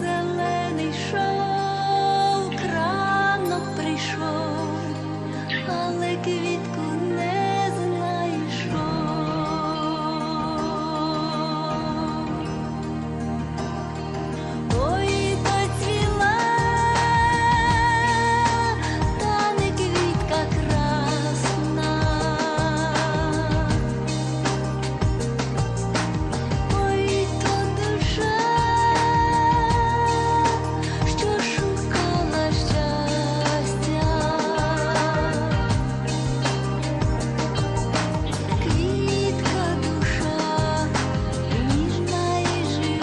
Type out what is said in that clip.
зелений шов, ранок прийшов, але квітку.